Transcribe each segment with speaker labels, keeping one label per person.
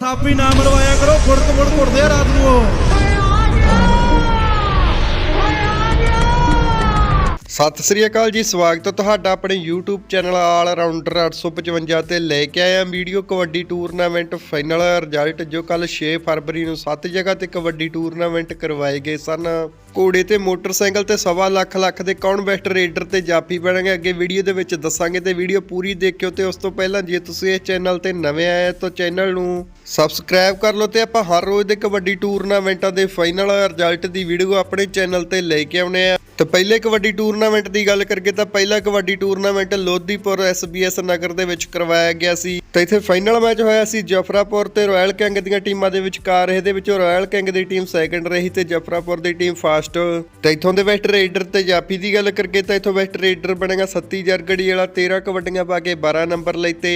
Speaker 1: ਥਾਪੀ ਨਾ ਮਰਵਾਇਆ ਕਰੋ ਫੁੜਕ ਮੁੜ ਘੁੱਟਦੇ ਆ ਰਾਤ ਨੂੰ ਉਹ।
Speaker 2: ਸਤਿ ਸ੍ਰੀ ਅਕਾਲ ਜੀ, ਸਵਾਗਤ ਹੈ ਤੁਹਾਡਾ ਆਪਣੇ YouTube ਚੈਨਲ ਆਲ ਰਾਉਂਡਰ 855 ਤੇ ਲੈ ਕੇ ਆਏ video kabaddi tournament final result ਜੋ ਕੱਲ 6 ਫਰਵਰੀ ਨੂੰ 7 ਜਗ੍ਹਾ ਤੇ ਕਬੱਡੀ ਟੂਰਨਾਮੈਂਟ ਕਰਵਾਏ ਗਏ ਸਨ। ਘੋੜੇ ਤੇ ਮੋਟਰਸਾਈਕਲ ਤੇ ਸਵਾ ਲੱਖ ਲੱਖ ਦੇ ਕੌਣ ਬੈਸਟ ਰੇਡਰ ਤੇ ਜਾਫੀ ਬਣਨਗੇ, ਅੱਗੇ ਵੀਡੀਓ ਦੇ ਵਿੱਚ ਦੱਸਾਂਗੇ ਤੇ ਵੀਡੀਓ ਪੂਰੀ ਦੇਖਿਓ ਤੇ ਉਸ ਤੋਂ ਪਹਿਲਾਂ ਜੇ ਤੁਸੀਂ ਇਸ ਚੈਨਲ ਤੇ ਨਵੇਂ ਆਏ ਹੋ ਤਾਂ ਚੈਨਲ ਨੂੰ ਸਬਸਕ੍ਰਾਈਬ ਕਰ ਲਓ ਤੇ ਆਪਾਂ ਹਰ ਰੋਜ਼ ਦੇ ਕਬੱਡੀ ਟੂਰਨਾਮੈਂਟਾਂ ਦੇ ਫਾਈਨਲ ਰਿਜ਼ਲਟ ਦੀ ਵੀਡੀਓ ਆਪਣੇ ਚੈਨਲ ਤੇ ਲੈ ਕੇ ਆਉਨੇ ਆ। ਤੇ ਪਹਿਲੇ ਕਬੱਡੀ ਟੂਰਨਾਮੈਂਟ ਦੀ ਗੱਲ ਕਰੀਏ ਤਾਂ ਪਹਿਲਾ ਕਬੱਡੀ ਟੂਰਨਾਮੈਂਟ ਲੋਧੀਪੁਰ ਐਸਬੀਐਸ ਨਗਰ ਦੇ ਵਿੱਚ ਕਰਵਾਇਆ ਗਿਆ ਸੀ। ਤੇ ਇੱਥੇ ਫਾਈਨਲ ਮੈਚ ਹੋਇਆ ਸੀ ਜਫਰਾਪੁਰ ਤੇ ਰਾਇਲ ਕਿੰਗ ਦੀਆਂ ਟੀਮਾਂ ਦੇ ਵਿਚਕਾਰ। ਇਹਦੇ ਵਿੱਚੋਂ ਰਾਇਲ ਕਿੰਗ ਦੀ ਟੀਮ ਸੈਕੰਡ ਰਹੀ ਤੇ ਜਫਰਾਪੁਰ ਦੀ ਟੀਮ ਫਾਸਟ ਤੇ ਇੱਥੋਂ ਦੇ ਵੈਸਟ ਰੇਡਰ ਤੇ ਜਾਫੀ ਦੀ ਗੱਲ ਕਰੀਏ ਤਾਂ ਇੱਥੋਂ ਵੈਸਟ ਰੇਡਰ ਬਣੇਗਾ ਸੱਤੀ ਜਰਗੜੀ ਵਾਲਾ 13 ਕਬੱਡੀਆਂ ਪਾ ਕੇ 12 ਨੰਬਰ ਲਈ ਤੇ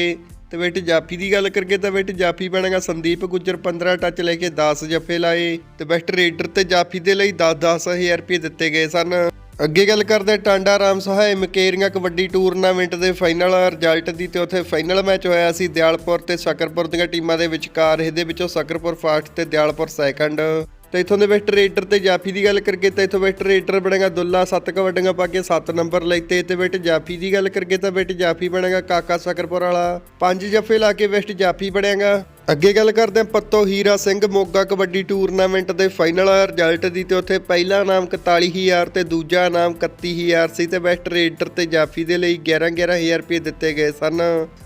Speaker 2: ਤੇ ਬੇਟ ਜਾਫੀ ਦੀ ਗੱਲ ਕਰੀਏ ਤਾਂ ਬੇਟ ਜਾਫੀ ਬਣੇਗਾ ਸੰਦੀਪ ਗੁੱਜਰ 15 ਟੱਚ ਲੈ ਕੇ 10 ਜੱਫੇ ਲਾਏ ਤੇ ਬੈਸਟ ਰੇਡਰ ਤੇ ਜਾਫੀ ਦੇ ਲਈ 10 ਹਜ਼ਾਰ ਰੁਪਏ ਦਿੱਤੇ ਗਏ ਸਨ। ਅੱਗੇ ਗੱਲ ਕਰਦੇ ਟਾਂਡਾ ਰਾਮ ਸਹਾਇ ਮਕੇਰੀਆਂ ਕਬੱਡੀ ਟੂਰਨਾਮੈਂਟ ਦੇ ਫਾਈਨਲ ਰਿਜ਼ਲਟ ਦੀ ਤੇ ਉੱਥੇ ਫਾਈਨਲ ਮੈਚ ਹੋਇਆ ਸੀ ਦਿਆਲਪੁਰ ਤੇ ਸਕਰਪੁਰ ਦੀਆਂ ਟੀਮਾਂ ਦੇ ਵਿਚਕਾਰ, ਇਹਦੇ ਵਿੱਚੋਂ ਸਕਰਪੁਰ ਫਾਸਟ ਤੇ ਦਿਆਲਪੁਰ ਸੈਕੰਡ ਤੇ ਇਥੋਂ ਦੇ ਵੈਸਟ ਰੇਡਰ ਤੇ ਜਾਫੀ ਦੀ ਗੱਲ ਕਰੀਏ ਤਾਂ ਇਥੋਂ ਵੈਸਟ ਰੇਡਰ ਬਣੇਗਾ ਦੁੱਲਾ 7 ਕਬੱਡੀਆਂ ਪਾ ਕੇ 7 ਨੰਬਰ ਲੈਤੇ ਤੇ ਬੇਟ ਜਾਫੀ ਦੀ ਗੱਲ ਕਰੀਏ ਤਾਂ ਬੇਟ ਜਾਫੀ ਬਣੇਗਾ ਕਾਕਾ ਸਕਰਪੁਰ ਵਾਲਾ। ਪੰਜ ਜੱਫੇ ਲਾ ਕੇ ਵੈਸਟ ਜਾਫੀ ਬਣੇਗਾ। ਅੱਗੇ ਗੱਲ ਕਰਦੇ ਹਾਂ ਪੱਤੋ ਹੀਰਾ ਸਿੰਘ ਮੋਗਾ ਕਬੱਡੀ ਟੂਰਨਾਮੈਂਟ ਦੇ ਫਾਈਨਲ ਰਿਜ਼ਲਟ ਦੀ ਤੇ ਉੱਥੇ ਪਹਿਲਾ ਨਾਮ 41000 ਤੇ ਦੂਜਾ ਨਾਮ 31000 ਸੀ ਤੇ ਬੈਸਟ ਰੇਡਰ ਤੇ ਜਾਫੀ ਦੇ ਲਈ 11 11000 ਰੁਪਏ ਦਿੱਤੇ ਗਏ ਸਨ।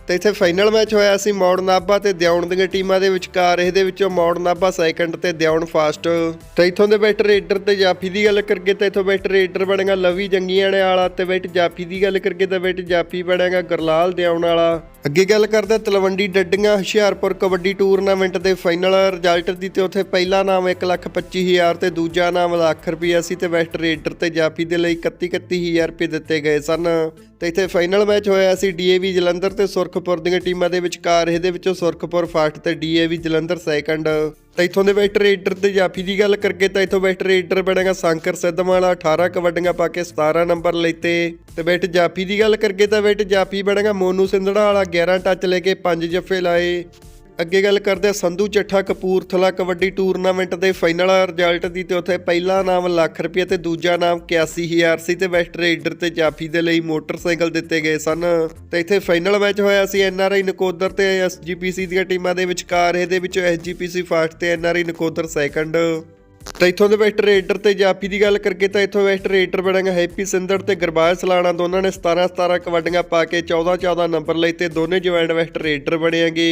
Speaker 2: ਤੇ ਇੱਥੇ ਫਾਈਨਲ ਮੈਚ ਹੋਇਆ ਸੀ ਮੌੜ ਨਾਭਾ ਤੇ ਦਿਉਣ ਦੀਆਂ ਟੀਮਾਂ ਦੇ ਵਿਚਕਾਰ। ਇਹਦੇ ਵਿੱਚੋਂ ਮੌੜ ਨਾਭਾ ਸੈਕੰਡ ਤੇ ਦਿਉਣ ਫਾਸਟ। ਤੇ ਇਥੋਂ ਦੇ ਬੈਟ ਰੇਡਰ ਤੇ ਜਾਫੀ ਦੀ ਗੱਲ ਕਰੀਏ ਤਾਂ ਇਥੋਂ ਬੈਟ ਰੇਡਰ ਬਣੇਗਾ ਲਵੀ ਜੰਗੀਆਣੇ ਵਾਲਾ ਤੇ ਬੈਟ ਜਾਫੀ ਦੀ ਗੱਲ ਕਰੀਏ ਤਾਂ ਬੈਟ ਜਾਫੀ ਬਣੇਗਾ ਗਰਲਾਲ ਦਿਉਣ ਵਾਲਾ। ਅੱਗੇ ਗੱਲ ਕਰਦਾ ਤਲਵੰਡੀ ਡੱਡੀਆਂ, ਹੁਸ਼ਿਆਰਪੁਰ ਕਬੱਡੀ ਟੂਰਨਾਮੈਂਟ ਦੇ ਫਾਈਨਲ ਰਿਜ਼ਲਟ ਦੀ ਤੇ ਉੱਥੇ ਪਹਿਲਾ ਨਾਮ 125000 ਤੇ ਦੂਜਾ ਨਾਮ ਲੱਖ ਰੁਪਈਆ ਸੀ ਤੇ ਵੈਸਟ ਰੇਡਰ ਤੇ ਜਾਫੀ ਦੇ ਲਈ 31 31000 ਰੁਪਏ ਦਿੱਤੇ ਗਏ ਸਨ। ਤੇ ਇੱਥੇ ਫਾਈਨਲ ਮੈਚ ਹੋਇਆ ਸੀ ਡੀਏਵੀ ਜਲੰਧਰ ਤੇ ਸੁਰਖਪੁਰ ਦੀਆਂ ਟੀਮਾਂ ਦੇ ਵਿਚਕਾਰ, ਇਹਦੇ ਵਿੱਚੋਂ ਸੁਰਖਪੁਰ ਫਾਸਟ ਤੇ ਡੀਏਵੀ ਜਲੰਧਰ ਸੈਕੰਡ। ਤੇ ਇਥੋਂ ਦੇ ਵੈਟ ਰੇਡਰ ਤੇ ਜਾਫੀ ਦੀ ਗੱਲ ਕਰਕੇ ਤਾਂ ਇਥੋਂ ਵੈਸਟ ਰੇਡਰ ਬਣੇਗਾ ਸੰਕਰ ਸਿੱਧਵਾਲਾ 18 ਕਬੱਡੀਆਂ ਪਾ ਕੇ 17 ਨੰਬਰ ਲੈਤੇ ਤੇ ਬੈਟ ਜਾਫੀ ਦੀ ਗੱਲ ਕਰਕੇ ਤਾਂ ਬੈਟ ਜਾਫੀ ਬਣੇਗਾ ਮੋਨੂ ਸਿੰਧੜਾ ਵਾਲਾ 11 ਟੱਚ ਲੈ ਕੇ 5 ਜੱਫੇ ਲਾਏ। ਅੱਗੇ ਗੱਲ ਕਰਦੇ ਹਾਂ ਸੰਧੂ ਚੱਠਾ ਕਪੂਰਥਲਾ ਕਬੱਡੀ ਟੂਰਨਾਮੈਂਟ ਦੇ ਫਾਈਨਲ ਰਿਜ਼ਲਟ ਦੀ ਤੇ ਉੱਥੇ ਪਹਿਲਾ ਨਾਮ ਲੱਖ ਰੁਪਏ ਤੇ ਦੂਜਾ ਨਾਮ 81000 ਸੀ ਤੇ ਵੈਸਟ ਰੇਡਰ ਤੇ ਜਾਫੀ ਦੇ ਲਈ ਮੋਟਰਸਾਈਕਲ ਦਿੱਤੇ ਗਏ ਸਨ। ਤੇ ਇੱਥੇ ਫਾਈਨਲ ਮੈਚ ਹੋਇਆ ਸੀ ਐਨਆਰਆਈ ਨਕੋਦਰ ਤੇ ਐਸਜੀਪੀਸੀ ਦੀਆਂ ਟੀਮਾਂ ਦੇ ਵਿਚਕਾਰ, ਇਹਦੇ ਵਿੱਚੋਂ ਐਸਜੀਪੀਸੀ ਫਾਸਟ ਤੇ ਐਨਆਰਆਈ ਨਕੋਦਰ ਸੈਕੰਡ। ਤੇ ਇਥੋਂ ਦੇ ਵੈਸਟ ਰੇਡਰ ਤੇ ਜਾਫੀ ਦੀ ਗੱਲ ਕਰਕੇ ਤਾਂ ਇਥੋਂ ਵੈਸਟ ਰੇਡਰ ਬਣੇਗਾ ਹੈਪੀ ਸਿੰਧੜ ਤੇ ਗੁਰਬਾਜ ਸਲਾਣਾ, ਦੋਨਾਂ ਨੇ 17 17 ਕਬੱਡੀਆਂ ਪਾ ਕੇ 14 14 ਨੰਬਰ ਲਈ ਤੇ ਦੋਨੇ ਜੁਆਇੰਟ ਵੈਸਟ ਰੇਡਰ ਬਣੇਗੇ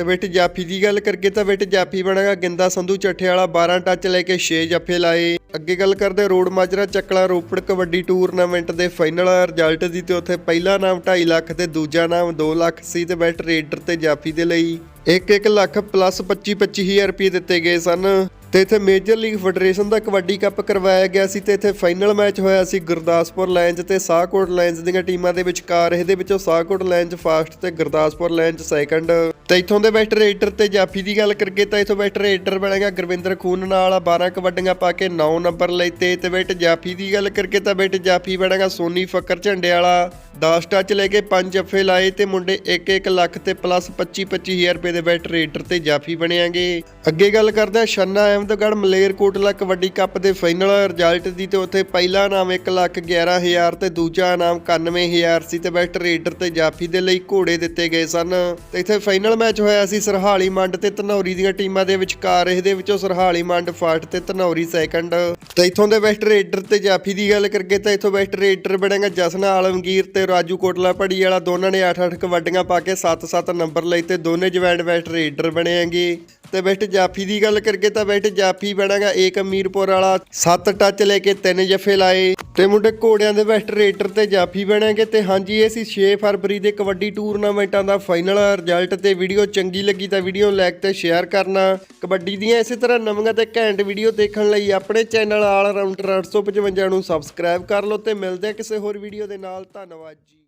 Speaker 2: ਤੇ ਬੇਟ ਜਾਫੀ ਦੀ ਗੱਲ ਕਰਕੇ ਤਾਂ ਬੇਟ ਜਾਫੀ ਬਣੇਗਾ, ਗਿੰਦਾ ਸੰਧੂ ਚੱਠਿਆਲਾ ਵਾਲਾ 12 ਟੱਚ ਲੈ ਕੇ 6 ਜੱਫੇ ਲਾਏ। ਅੱਗੇ ਗੱਲ ਕਰਦੇ ਰੋਡ ਮਾਜਰਾ, ਚੱਕਲਾ ਰੋਪੜ ਕਬੱਡੀ ਟੂਰਨਾਮੈਂਟ ਦੇ ਫਾਈਨਲ ਰਿਜ਼ਲਟ ਦੀ ਤੇ ਉੱਥੇ ਪਹਿਲਾ ਨਾਮ 2.5 ਲੱਖ ਤੇ ਦੂਜਾ ਨਾਮ 2 ਲੱਖ ਸੀ ਤੇ ਬੈਟ ਰੇਡਰ ਤੇ ਜਾਫੀ ਦੇ ਲਈ। 1-1 ਲੱਖ ਪਲੱਸ 25-25000 ਰੁਪਏ ਦਿੱਤੇ ਗਏ ਸਨ। ਤੇ ਇੱਥੇ ਮੇਜਰ ਲੀਗ ਫੈਡਰੇਸ਼ਨ ਦਾ ਕਬੱਡੀ ਕੱਪ ਕਰਵਾਇਆ ਗਿਆ ਸੀ ਤੇ ਇੱਥੇ ਫਾਈਨਲ ਮੈਚ ਹੋਇਆ ਸੀ ਗੁਰਦਾਸਪੁਰ ਲਾਇਨਜ਼ ਤੇ ਸਾਹਕੋਟ ਲਾਇਨਜ਼ ਦੀਆਂ ਟੀਮਾਂ ਦੇ ਵਿਚਕਾਰ। ਇਹਦੇ ਵਿੱਚੋਂ ਸਾਹਕੋਟ ਲਾਇਨਜ਼ ਫਾਸਟ ਤੇ ਗੁਰਦਾਸਪੁਰ ਲਾਇਨਜ਼ ਸੈਕੰਡ। ਤੇ ਇੱਥੋਂ ਦੇ ਬੈਸਟ ਰੇਡਰ ਤੇ ਜਾਫੀ ਦੀ ਗੱਲ ਕਰੀਏ ਤਾਂ ਇੱਥੋਂ ਬੈਸਟ ਰੇਡਰ ਬਣੇਗਾ ਗੁਰਵਿੰਦਰ ਖੂਨ ਨਾਲ। 12 ਕਬੱਡੀਆਂ ਪਾ ਕੇ 9 ਨੰਬਰ ਲੈਤੇ ਤੇ ਬੈਟ ਜਾਫੀ ਦੀ ਗੱਲ ਕਰੀਏ ਤਾਂ ਬੈਟ ਜਾਫੀ ਬਣੇਗਾ ਸੋਨੀ ਫੱਕਰ ਝੰਡੇ ਵਾਲਾ 10 ਟੱਚ ਲੈ ਕੇ ਪੰਜ ਜੱਫੇ ਲਾਏ ਤੇ ਮੁੰਡੇ 1-1 ਲੱਖ ਤੇ ਪਲੱਸ 25-25000 ਰੁਪਏ ਦੇ ਬੈਟ ਰੇਡਰ ਤੇ ਜਾਫੀ ਬਣਿਆਂਗੇ। ਅੱਗੇ ਗੱਲ ਕਰਦੇ ਹਾਂ ਛੰਨਾ ਅਹਿਮਦਗੜ੍ਹ ਮਲੇਰਕੋਟਲਾ ਕਬੱਡੀ ਕੱਪ ਦੇ ਫਾਈਨਲ ਰਿਜ਼ਲਟ ਦੀ ਤੇ ਉੱਥੇ ਪਹਿਲਾ ਇਨਾਮ 1 ਲੱਖ 11000 ਤੇ ਦੂਜਾ ਨਾਮ 91000 ਸੀ ਤੇ ਬੈਸਟ ਰੇਡਰ ਤੇ ਜਾਫੀ ਦੇ ਲਈ ਘੋੜੇ ਦਿੱਤੇ ਗਏ ਸਨ। ਤੇ ਇੱਥੇ ਫਾਈਨਲ ਮੈਚ ਹੋਇਆ ਸੀ ਸਰਹਾਲੀ ਮੰਡ ਤੇ ਧਨੌਰੀ ਦੀਆਂ ਟੀਮਾਂ ਦੇ ਵਿਚਕਾਰ। ਇਹਦੇ ਵਿੱਚੋਂ ਸਰਹਾਲੀ ਮੰਡ ਫਾਸਟ ਤੇ ਧਨੌਰੀ ਸੈਕੰਡ ਤੇ ਇੱਥੋਂ ਦੇ ਬੈਸਟ ਰੇਡਰ ਤੇ ਜਾਫੀ ਦੀ ਗੱਲ ਕਰੀਏ ਤਾਂ ਇੱਥੋਂ ਬੈਸਟ ਰੇਡਰ ਬਣੇਗਾ ਜਸਨਾ ਆਲਮਗੀਰ ਤੇ ਰਾਜੂ ਕੋਟਲਾ ਪੜੀ ਵਾਲਾ ਦੋਨਾਂ ਨੇ 8-8 ਕਬੱਡੀਆਂ ਪਾ ਕੇ 7-7 ਨੰਬਰ ਲਈ ਤੇ ਦੋਨੇ ਜਵੈਂਟ ਬੈਸਟ ਰੇਡਰ ਬਣੇਗੇ ਤੇ ਬੈਸਟ ਜਾਫੀ ਦੀ ਗੱਲ ਕਰੀਏ ਤਾਂ ਬੈਸਟ ਜਾਫੀ ਬਣਾਗਾ ਏਕ ਅਮੀਰਪੁਰ ਵਾਲਾ। 7 ਟੱਚ ਲੈ ਕੇ 3 ਜਫੇ ਲਾਏ। ਤੇ ਮੁੰਡੇ ਘੋੜਿਆਂ ਦੇ ਬੈਸਟ ਰੇਟਰ ਤੇ ਜਾਫੀ ਬਣਾਂਗੇ ਤੇ ਹਾਂਜੀ, ਇਹ ਸੀ 6 ਫਰਵਰੀ ਦੇ ਕਬੱਡੀ ਟੂਰਨਾਮੈਂਟਾਂ ਦਾ ਫਾਈਨਲ ਰਿਜ਼ਲਟ ਤੇ ਵੀਡੀਓ ਚੰਗੀ ਲੱਗੀ ਤਾਂ ਵੀਡੀਓ ਲਾਈਕ ਤੇ ਸ਼ੇਅਰ ਕਰਨਾ। ਕਬੱਡੀ ਦੀਆਂ ਇਸੇ ਤਰ੍ਹਾਂ ਨਵੀਆਂ ਤੇ ਘੈਂਟ ਵੀਡੀਓ ਦੇਖਣ ਲਈ ਆਪਣੇ ਚੈਨਲ ਆਲ ਰਾਉਂਡਰ 855 ਨੂੰ ਸਬਸਕ੍ਰਾਈਬ ਕਰ ਲਓ ਤੇ ਮਿਲਦੇ ਆ ਕਿਸੇ ਹੋਰ ਵੀਡੀਓ ਦੇ ਨਾਲ, ਧੰਨਵਾਦ ਜੀ।